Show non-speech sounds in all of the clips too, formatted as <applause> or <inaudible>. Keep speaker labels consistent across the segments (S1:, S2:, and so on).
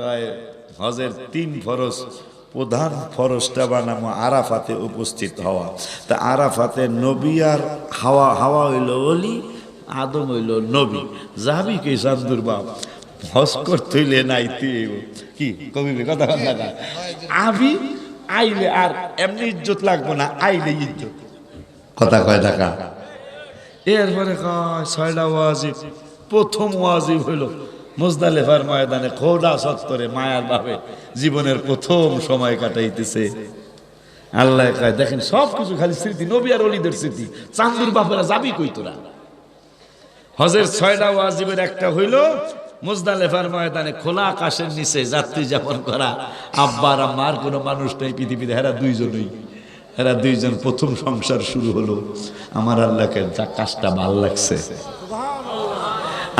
S1: কয় হজের তিন ফরজ, প্রধান ফরজটা বানামো আরাফাতে উপস্থিত হওয়া। তা আরাফাতে নবী আর হাওয়া হাওয়া হইল অলি, আদম হইল নবী। যাবি কে চান্দুর বাপ? হজ করতে নাইতে হইব। কি? কবি কথা না আবি, আইলে আর এমনি ইজ্জত লাগবো না, আইলে ইজ্জত। কথা কয় টাকা এরপরে কয়, ছয়টা ওয়াজিব। প্রথম ওয়াজিব হইল মুজদালেফার ময়দানে খোদা সত্তরে মায়ার ভাবে জীবনের প্রথম সময় কাটাইতেছে। আল্লাহ দেখেন সব কিছু খালি স্মৃতি, নবী আর অলিদের স্মৃতি। চান্দুর বাপেরা যাবি কই তোরা? হজের ছয়টা ওয়াজিবের একটা হইল, মুজদালেফার ময়দানে খোলা আকাশের নিচে যাত্রী যাপন করা। আব্বার আম্মার কোনো মানুষ নেই পৃথিবীতে, হেরা দুইজনই। এরা দুইজন প্রথম সংসার শুরু হলো। আমার আল্লাহকে যা কাজটা ভালো লাগছে।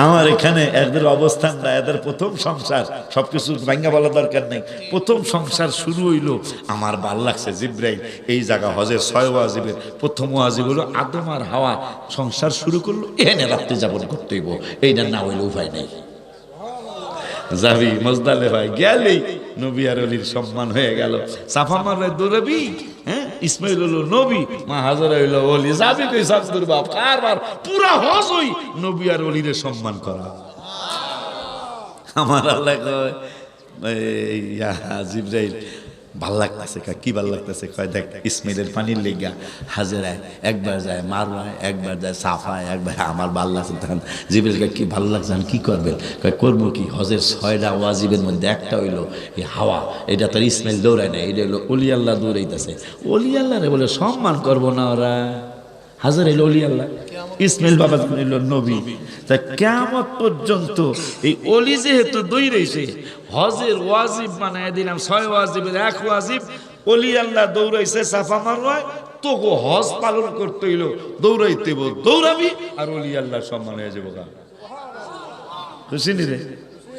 S1: আমার এখানে এদের অবস্থানটা এদের প্রথম সংসার, সবকিছু ভাঙ্গা বলা দরকার নেই। প্রথম সংসার শুরু হইল, আমার ভালো লাগছে জিব্রাইল, এই জায়গা হজের ছয় ওয়াজিবের প্রথম ওয়াজিব হলো আদম আর হাওয়া। সংসার শুরু করল এনে রাত্রি যাপন করতে হইব, এইটা না হইলে উপায় নেই। যাবি, মজদালে ভাই গেলেই নবী আর অলির সম্মান হয়ে গেল। সাফা মারলে দৌড়বি হ্যাঁ? ইসমাইল হলো নবী, মা হাজার হইল অলি যাবি কই শামসুর বাপ। কারবার, পুরা হজ হই নবী আর অলিরে সম্মান করা। আমার আল্লাহ কয় জিব্রাইল ভালো লাগতেছে কয় কি ভালো লাগতেছে কয়, দেখ, ইসমাইলের পানির লেগা হাজেরায় একবার যায় মারওয়ায়, একবার যায় সাফায়, একবার আমার ভালো লাগছে তখন জিব্রাইল কি ভালো লাগছে আমি কি করবেন? কয়, করব কি? হজের ছয়টা ওয়াজিবের মধ্যে একটা হইল এই হাওয়া। এটা তার ইসমাইল দৌড়ায় না এটা হইল অলি আল্লাহ দৌড়াইতেছে। অলি আল্লাহ রে বলে সম্মান করব না ওরা। হাজার এলো অলি আল্লাহ। ইসমাইল বাবা এলো নবী তা কেমন পর্যন্ত এই অলি যেহেতু দই রয়েছে হজের ওয়াজিব বানায় দিলাম ছয় ওয়াজিবের এক ওয়াজিব অলি আল্লাহ দৌড়াইছে সাফা মারওয়ায় তোকে হজ পালন করতে হইল দৌড়াইতে হইব, দৌড়াবি আর অলি আল্লাহ সম্মান হয়ে যাব। খুশি নি রে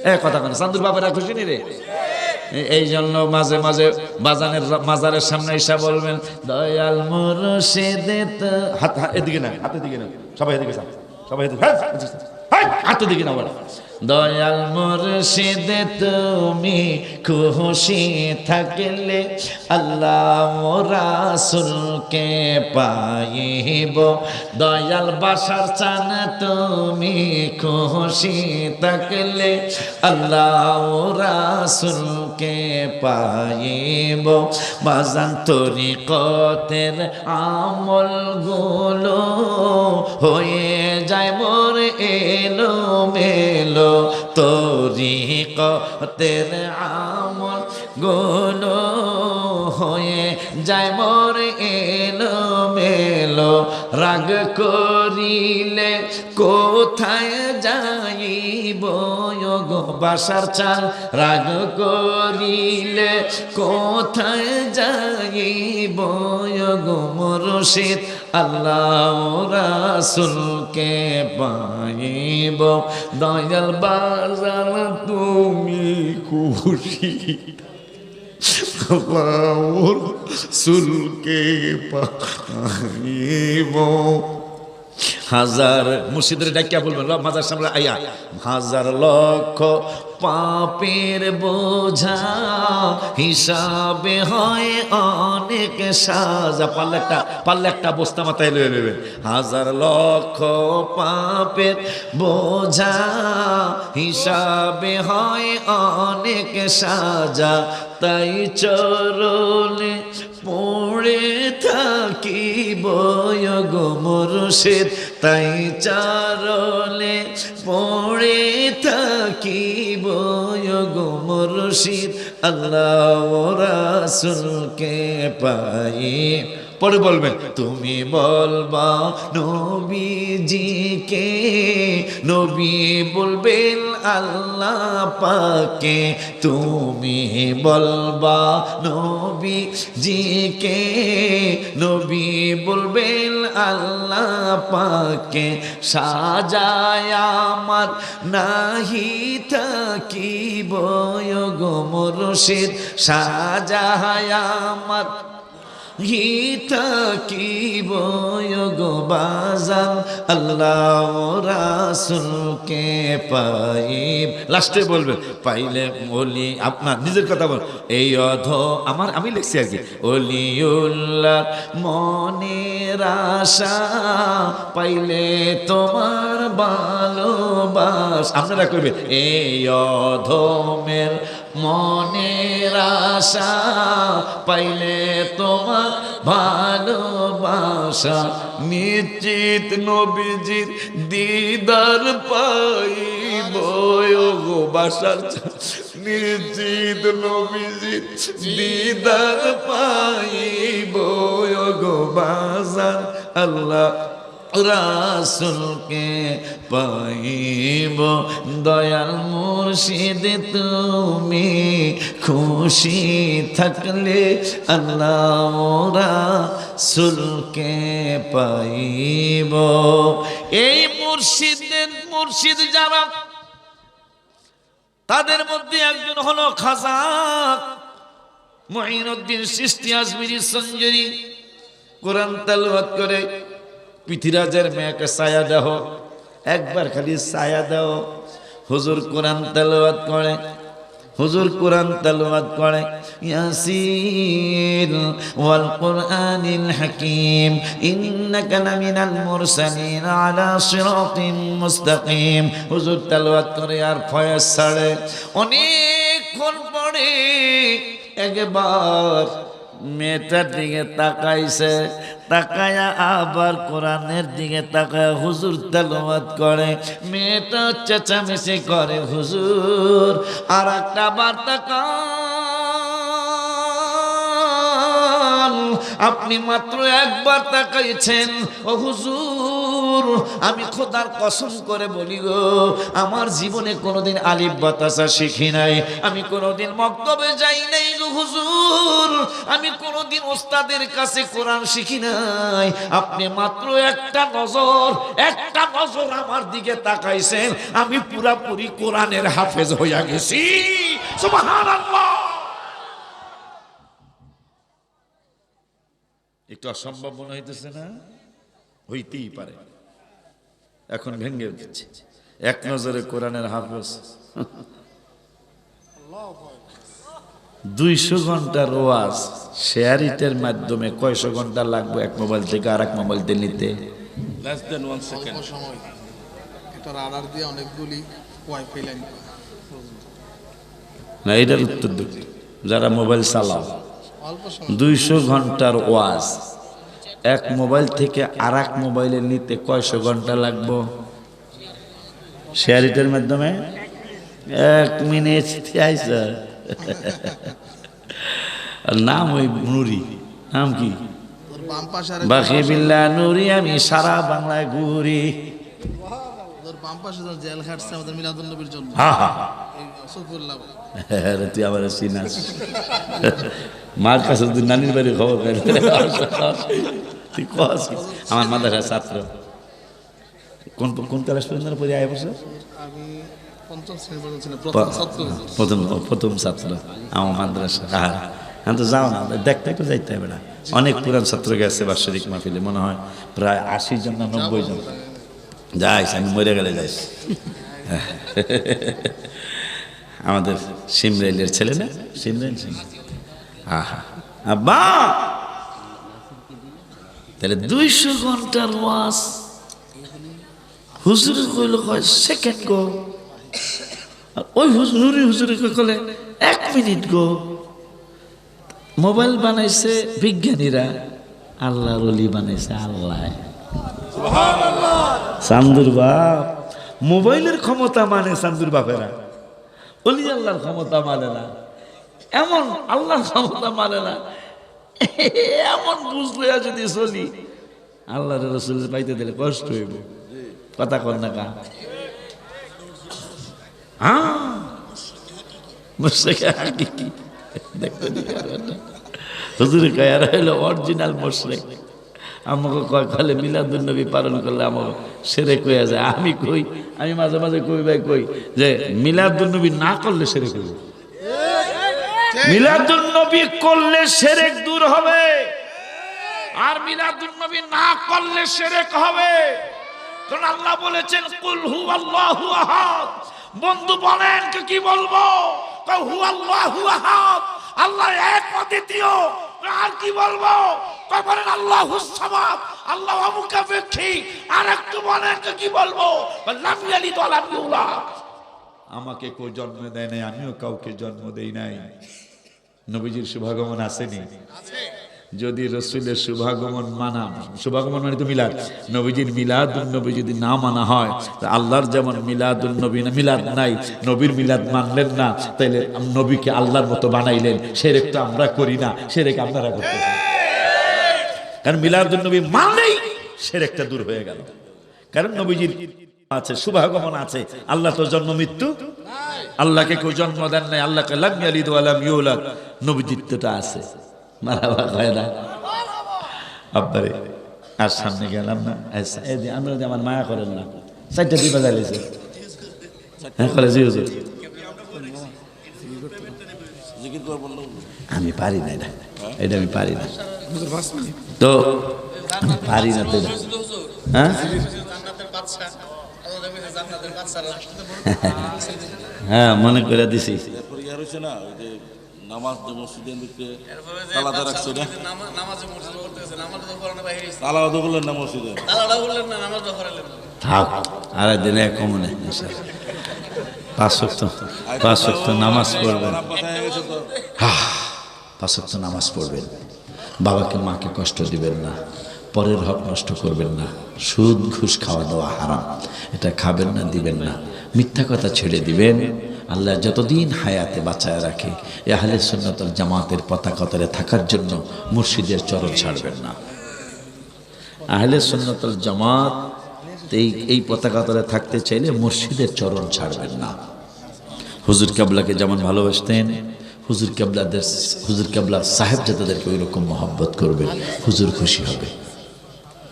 S1: এ কথা কেন চান্দুর বাবারা খুশি নি রে এই জন্য মাঝে মাঝে বাজানের মাজারের সামনে এসে বলবেন দয়াল মুরশিদে হাত এদিকে না হাতের দিকে না সবাই এদিকে। সবাই এদিকে হ্যাঁ, যান। হ্যাঁ, হাতের দিকে না বলা দয়াল মুর্শিদে, তুমি খুশি থাকলে আল্লাহ রাসুলকে পাইব। দয়াল বাসার চান, তুমি খুশি থাকলে আল্লাহ রাসুলকে পাইব। বাজান তরি কতের আমলগুলো হয়ে যায়, মোর এলো মেলো তরি কতের আমলগুলো হয়ে যায়, মোর এলো মেলো রাগ করিলে কোথায় যাইব গো? বাসার চাল রাগ করিলে কোথায় যাইব গো? মুর্শিদ আল্লাহ রাসুলকে পাইব। দয়াল বাজান, তুমি খুশি। আল্লাহর সুলকে পাইব। হাজার মুর্শিদের ডাকিয়া বলবেন মাজার সামনে আইয়া হাজার লক্ষ পাপের বোঝা হিসাবে হয় অনেক সাজা। পারলে একটা পারলে একটা বস্তা মাথায় লয়ে নেবে হাজার লক্ষ পাপের বোঝা হিসাবে হয় অনেক সাজা। তাই চরণে পড়ে থাকি বয়গ মুর্শিদ। তাই চারলে পড়ে থাকি বয়গ মুর্শিদ, আল্লাহ রাসুলকে পাই। পরে বলবেন, তুমি বলবা নবীজিকে, নবী বলবেন আল্লাহ পাকে। তুমি বলবা নবী জিকে নবী বলবেন আল্লাহ পাকে। সাজায় আমার। নাহি থাকি বয়গ মুর্শিদ সাজায় আমার। গীতা কি গো বাজান? আল্লাহ রাসুলকে পাইব। লাস্টে বলবে, পাইলে বলি আপনার, নিজের কথা বল। এই অধ আমার, আমি লিখছি আর কি অলিউল্লাহ মনের আশা, পাইলে তোমার ভালোবাস। আপনারা করবে এই অধমের মনের আশা পাইলে তোমার ভালোবাসা। নিশ্চিত নবীজির দিদার পাইব গো নিশ্চিত নবীজির দিদার পাইব গো আল্লাহ। রাসুলকে পাইব দয়াল মুর্শিদ, তুমি খুশি থাকলে আল্লাহ রাসুলকে পাইব। এই মুর্শিদের মুর্শিদ যারা, তাদের মধ্যে একজন হলো খাজা মহিনুদ্দিন সৃষ্টি আজমিরি সঞ্জরি কোরআন তালবাদ করে পৃথিরাজের মেয়েকে ছায়া দেহ। একবার খালি ছায়া দাও হুজুর কোরআন তালবাদ করে। হুজুর কোরআন তালবাদ করে। ইয়াসিন ওয়াল কোরআনিল হাকিম। ইন্নাকা লামিনাল মুরসালিন আলা সিরাতিন মুস্তাকিম। হুজুর তালবাদ করে আর ফয়েজ ছাড়ে। অনেকক্ষণ পরে একবার মেয়েটার দিকে তাকাইছে। তাকায়া আবার কোরআনের দিকে তাকায় হুজুর তেলাওয়াত করে। মেয়েটা চেঁচামেচি করে হুজুর আর একটা বার তাকা আপনি মাত্র একবার তাকাইছেন, ও হুজুর। আমি খোদার কসম করে বলি গো, আমার জীবনে কোনোদিন আলিফ বাতাসা শিখি নাই। আমি কোনোদিন মক্তবে যাই নাই গো হুজুর। আমি কোনোদিন ওস্তাদের কাছে কোরআন শিখি নাই। আপনি মাত্র একটা নজর একটা নজর আমার দিকে তাকাইছেন। আমি পুরাপুরি কোরআনের হাফেজ হইয়া গেছি। একটু অসম্ভব মনে হইতেছে না? হইতেই পারে। এখন ভেঙ্গে উঠছে। এক নজরে কোরআনের হাফেজ। দুইশো ঘণ্টার ওয়াজ শেয়ারিটের মাধ্যমে কয়শো ঘণ্টা লাগবে এক মোবাইল থেকে আর এক মোবাইল দিয়ে নিতে?
S2: Less than one second.
S3: অল্প সময়। এটা রাডার দিয়ে অনেকগুলি ওয়াইফাই লাইন
S1: না এটার উত্তর দিক যারা মোবাইল চালাও। দুইশো ঘণ্টার ওয়াজ। এক মোবাইল থেকে আর এক মোবাইলে নিতে কয়শো ঘণ্টা লাগবো? শেয়ারিটের মাধ্যমে? এক মিনিট আর নাম ওই নুরি, নাম কি? বাকি বিল্লা নুরি, আমি সারা বাংলায় ঘুরি। তুই আবার চিনাস। মার কাছে তুই নানির বাড়ি খবর তুই কস? আমার মাদ্রাসার ছাত্র। কোন কোন ক্লাস পর্যন্ত পড়ে আয় বছর?
S3: ছিলাম প্রথম
S1: প্রথম ছাত্র আমার মাদ্রাসা। হ্যাঁ হ্যাঁ তো যাও না দেখতে একটু যাইতে হবে না। অনেক পুরান ছাত্র গেছে বাৎসরিক মাহফিলে মনে হয় প্রায় আশি জন না নব্বই জন। যাইস আমি মরে গেলে যাইস। আমাদের সিমরাইলের ছেলে না? সিমরাইল সিং। আহা। আব্বা! তাহলে দুইশো ঘণ্টার ওয়াজ। হুজুর কইল কয় সেকেন্ড গো। ওই হুজুর হুজুরে কলে এক মিনিট গো। মোবাইল বানাইছে বিজ্ঞানীরা আল্লাহর অলি বানাইছে আল্লাহ। চান্দুর বাপ। মোবাইলের ক্ষমতা মানে চান্দুর বাপেরা। অলি আল্লাহর ক্ষমতা মানে না। এমন আল্লাহর ক্ষমতা মানে না। <laughs> এমন বুঝলে যদি চলি। আল্লাহর রসুল পাইতে দিলে কষ্ট হইব। কথা কর না কা হ্যাঁ পালন করলে আমি কই, আমি মাঝে মাঝে কই ভাই কই, যে মিলাদুল নবী না করলে সেরে কই মিলাদুল নবী করলে সেরেক দূর হবে।
S4: আর মিলাদুন নবী না করলে সেরেক হবে। কারণ আল্লাহ বলেছেন কুল হু আল্লাহু আহাদ। বন্ধু বলেন কে কি বলব? হু আল্লাহু আহাদ। আল্লাহ এক অদ্বিতীয়। আর কি বলব? কয় বলেন আল্লাহু সামাদ। আল্লাহ অমুখাপেক্ষী। আর একটু বলেন কে কি বলব? কয় লাম ইয়ালিদ ওয়া লাম ইউলাদ।
S1: আমাকে কেউ জন্ম দেয় নাই আমিও কাউকে জন্ম দেই নাই। নবীজির শুভাগমন আসেনি। যদি রসুলের শুভাগমন মানা শুভাগমন মানে তো মিলাদ। নবীজির মিলাদ নবী যদি না মানা হয় তা আল্লাহর যেমন মিলাদ নবী না মিলাদ নাই নবীর মিলাদ মানলেন না তাইলে নবীকে আল্লাহর মতো বানাইলেন। সেরেক তো আমরা করি না সেরেক আপনারা করতেছেন কারণ মিলাদ নবী মানলেই সেরেকটা দূর হয়ে গেল। কারণ নবীজির আছে শুভাগমন আছে। আল্লাহ তো জন্ম মৃত্যু? আল্লাহকে কেউ জন্ম দেন নাই আল্লাহকে লাম ইয়ালিদ ওয়া লাম ইউলাদ। নবীজিত্বটা আছে। মারাবা হয় না। আব্বারে আর সামনে গেলাম না। আচ্ছা, আমরা যে আমার মায়া করেন না চারটা দিয়ে বাজাই লেছে হ্যাঁ জি হুজুর। আমি পারি না। এটা এটা আমি পারি না। তো পারি না তো হ্যাঁ
S3: জান্নাতের বাদশা আল্লাহ নবী যে জান্নাতের বাদশা রাষ্ট্রতে বড় <laughs>
S1: হ্যাঁ মনে করে দিছি।
S2: যে তালাতে রাখছে না? তালা তো না মসজিদে
S1: থাক আর দিনে কমনে পাঁচ পাঁচ পড়বেন। পাঁচ নামাজ পড়বেন। বাবাকে মাকে কষ্ট দিবেন না। পরের হক নষ্ট করবেন না। সুদ, ঘুষ খাওয়া দাওয়া হারাম। এটা খাবেন না, দিবেন না। মিথ্যা কথা ছেড়ে দিবেন। আল্লাহ যতদিন হায়াতে বাঁচায় রাখে, এ আহলে সুন্নতল জামাতের পতাকতরে থাকার জন্য মুর্শিদের চরণ ছাড়বেন না। আহলে সুন্নতল জামাত এই এই পতাকাতরে থাকতে চাইলে মসজিদের চরণ ছাড়বেন না। হুজুর কাবলাকে যেমন ভালোবাসতেন, হুজুর কাবলাদের, হুজুর কাবলা সাহেব জাদাদেরকে ওই রকম মহব্বত করবেন হুজুর খুশি হবে।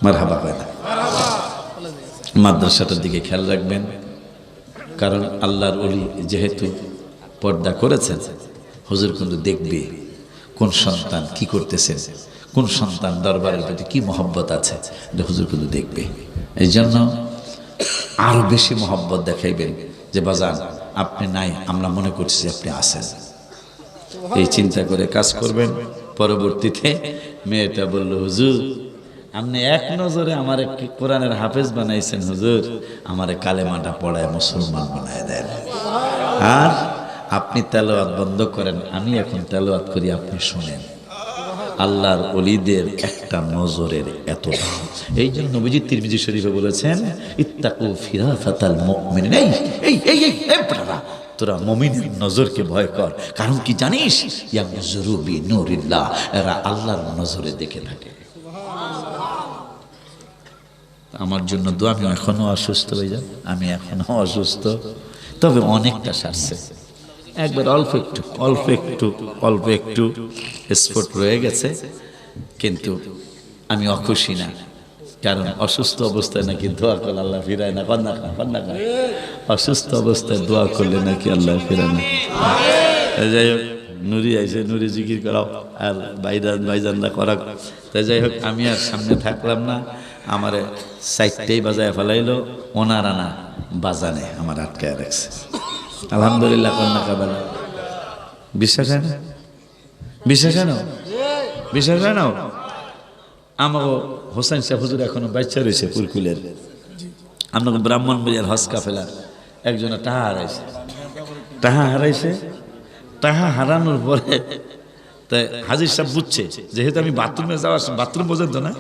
S1: মার হাবা পায় না। মাদ্রাসাটার দিকে খেয়াল রাখবেন, কারণ আল্লাহর অলি যেহেতু পর্দা করেছেন, হুজুর কিন্তু দেখবে কোন সন্তান কি করতেছে কোন সন্তান দরবারের প্রতি কি মহব্বত আছে, এটা হুজুর কিন্তু দেখবে। এই জন্য আরও বেশি মহব্বত দেখাইবেন যে, বাজান, আপনি নাই, আমরা মনে করছি আপনি আছেন। এই চিন্তা করে কাজ করবেন। পরবর্তীতে মেয়েটা বলল, হুজুর আপনি এক নজরে আমার কোরআনের হাফেজ বানাইছেন, হুজুর। আমার কালেমাটা পড়ায় মুসলমান বানায় দেন। আর আপনি তেলোয়াত বন্ধ করেন, আমি এখন তেলাওয়াত করি, আপনি শুনেন। আল্লাহর অলিদের একটা নজরের এত এই জন্য নবীজি তিরমিজি শরীফে বলেছেন, ইত্তাকু ফিরাফাতাল মুমিনিন। এই এই এই এই তোরা মমিনের নজরকে ভয় কর। কারণ কি জানিস? ইয়া নজরুবি নূরিল্লাহ এরা আল্লাহর নজরে দেখে থাকে। আমার জন্য দোয়া, আমি এখনও অসুস্থ হয়ে যাই আমি এখনও অসুস্থ। তবে অনেকটা সারছে। একবার অল্প একটু অল্প একটু অল্প একটু স্পট রয়ে গেছে। কিন্তু আমি অখুশি না। কারণ অসুস্থ অবস্থায় নাকি দোয়া করলে আল্লাহ ফিরায় না। কন্যা খা কন্যা খা অসুস্থ অবস্থায় দোয়া করলে নাকি আল্লাহ ফিরায় না। যাই হোক, নুরি আইসে নুরি জিকির করাও। আর বাইরান বাইজানরা করা তাই যাই হোক, আমি আর সামনে থাকলাম না। আমারে সাইডটাই বাজায় ফেলাইলো, ওনারা না বাজানে আমার আটকায় রাখছে। আলহামদুলিল্লাহ, কন্যা কাবেলা। বিশ্বাস হয় না? বিশ্বাস হয় না? বিশ্বাস হয় না? আমাকে হোসেন শাহ হুজুর এখনও বাচ্চা রয়েছে পুরকুলের আপনাকে ব্রাহ্মণ বাজার হজ কাফেলার একজনে টাহা হারাইছে। টাহা হারাইছে? টাহা হারানোর পরে তাই হাজির সাহেব বুঝছে, যেহেতু আমি বাথরুমে যাওয়ার বাথরুম পর্যন্ত না?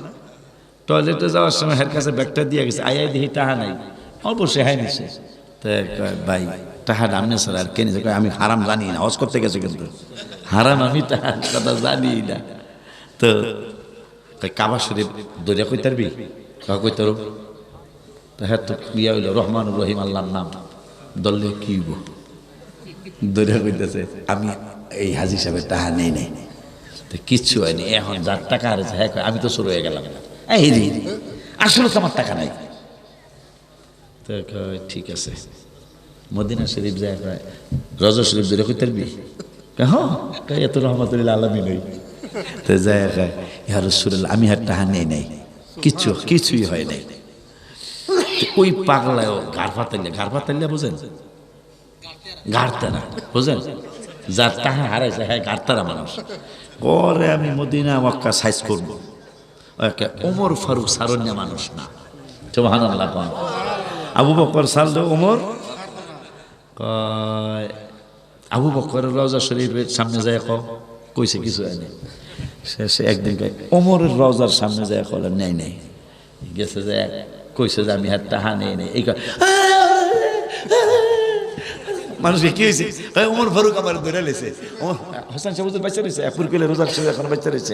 S1: টয়লেটে যাওয়ার সময় হের কাছে ব্যাগটা দিয়ে গেছে আই আই দেখি টাহা নাই। অবশ্যই হাই নিছে। কয়, ভাই টাহা নামনে স্যার আর কেন আমি হারাম জানি না হজ করতে গেছে কিন্তু। হারাম আমি টাহার কথা জানি না। তো কাবা শরীফ দরিয়া কই তারবি? কাকা কই তারব? তা হ্যাঁ তো ইয়া হইল রহমান রহিম আল্লাহর নাম। দললে কি দরিয়া কইতেছে আমি এই হাজি সাহেবের টাকা নেই নেই। তো কিচ্ছু হয়নি এখন যার টাকা হারেছে হ্যাঁ আমি তো শুরু হয়ে গেলাম। এই রে আসলে তো আমার টাকা নাই। ঠিক আছে। মদিনা শরীফ যায় কয়, রজ শরীফ দূরে কই তারবি হ্যাঁ এত রহমতুল্লাহ আলমী নই তো কয়, ইয়া রসুল্লাহ আমি আর টাহা নেই নাই। কিচ্ছু, কিছুই হয় নাই। ওই পাগলায় গার পাতাইলে গার পাতাইলে বুঝেন? গাড়তারা বুঝেন? যার তাহা হারাইছে হ্যাঁ গাড়তারা মানুষ। পরে আমি মদিনা, মক্কা সাইজ করব। ওমর ফারুক সারণ্য মানুষ না। সুবহান আল্লাহ কোন। আবু বকর সালদ ওমর? কয় আবু বকর রওজা শরীফের সামনে যায় কো কইছে কিছু হয়নি সে একদিন কয় ওমরের রওজার সামনে যায় কলে নেই নেই। গেছে যে কইছে যে আমি হাত তাহা নেই। নেই এই কয়, মানুষকে কি হয়েছে? ওমর ফারুক আমার ধরে লেছে। হোসেন সাহেব হুজুর বাচ্চা রয়েছে একুর কেলে রোজার সাহেব এখন বাচ্চা রয়েছে।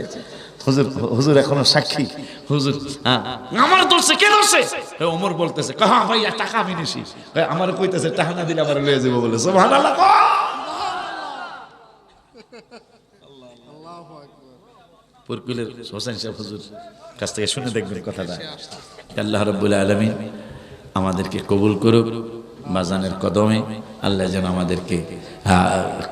S1: হুজুর হুজুর এখনও সাক্ষী। হুজুর হ্যাঁ।
S4: আমার দোষে কে দোষে
S1: এ ওমর বলতেছে কহা ভাইয়া, টাকা আমি নিছি। আমার কইতেছে, টাকা না দিলে আমার লয়ে যাব বলে। সুবহানাল্লাহ। পুরকুলের হোসেন সাহেব হুজুর কাছ থেকে শুনে দেখবেন কথাটা। আল্লাহ রব্বুল আলমিন আমাদেরকে কবুল করুক। বাজানের কদমে আল্লাহ যেন আমাদেরকে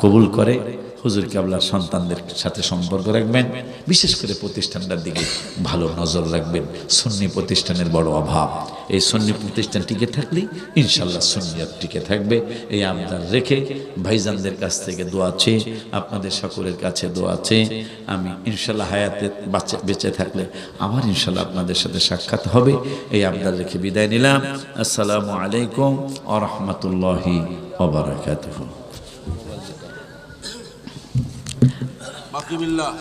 S1: কবুল করে। হুজুর কেবলার সন্তানদের সাথে সম্পর্ক রাখবেন, বিশেষ করে প্রতিষ্ঠানটার দিকে ভালো নজর রাখবেন, সুন্নি প্রতিষ্ঠানের বড় অভাব। এই সুন্নি প্রতিষ্ঠান টিকে থাকলেই ইনশাল্লাহ সুন্নিয়ত টিকে থাকবে। এই আমদার রেখে ভাইজানদের কাছ থেকে দোয়া চেয়ে, আপনাদের সকলের কাছে দোয়া চেয়ে আমি ইনশাল্লাহ হায়াতে বাঁচে, বেঁচে থাকলে আবার ইনশাল্লাহ আপনাদের সাথে সাক্ষাৎ হবে। এই আমদার রেখে বিদায় নিলাম। আসসালামু আলাইকুম আ রহমতুল্লাহি أقم
S2: الله